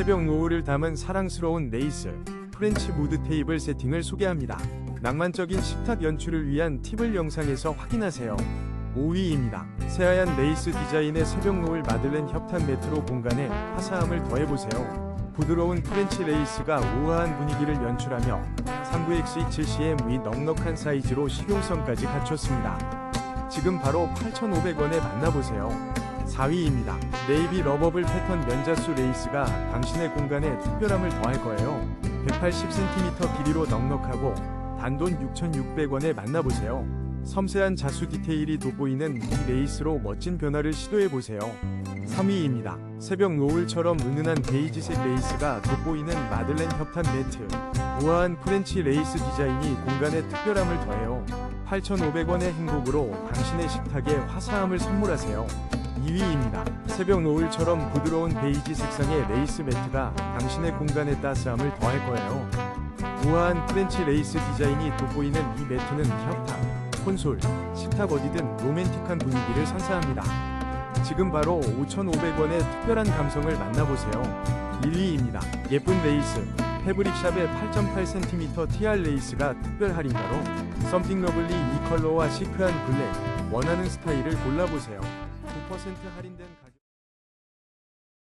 새벽 노을을 담은 사랑스러운 레이스 프렌치 무드 테이블 세팅을 소개합니다. 낭만적인 식탁 연출을 위한 팁을 영상에서 확인하세요. 5위입니다. 새하얀 레이스 디자인의 새벽 노을 마들렌 협탄 매트로 공간에 화사함을 더해보세요. 부드러운 프렌치 레이스가 우아한 분위기를 연출하며 39X7cm 위 넉넉한 사이즈로 실용성까지 갖췄습니다. 지금 바로 8,500원에 만나보세요. 4위입니다. 네이비 러버블 패턴 면자수 레이스가 당신의 공간에 특별함을 더할 거예요. 180cm 길이로 넉넉하고 단돈 6,600원에 만나보세요. 섬세한 자수 디테일이 돋보이는 이 레이스로 멋진 변화를 시도해보세요. 3위입니다. 새벽 노을처럼 은은한 베이지색 레이스가 돋보이는 마들렌 협탄 매트. 우아한 프렌치 레이스 디자인이 공간에 특별함을 더해요. 8,500원의 행복으로 당신의 식탁에 화사함을 선물하세요. 2위입니다. 새벽 노을처럼 부드러운 베이지 색상의 레이스 매트가 당신의 공간에 따스함을 더할 거예요. 우아한 프렌치 레이스 디자인이 돋보이는 이 매트는 협탁, 콘솔, 식탁 어디든 로맨틱한 분위기를 선사합니다. 지금 바로 5,500원의 특별한 감성을 만나보세요. 1위입니다. 예쁜 레이스. 패브릭샵의 8.8cm TR 레이스가 특별 할인가로 썸띵 러블리 이 컬러와 시크한 블랙 원하는 스타일을 골라보세요. 9% 할인된 가격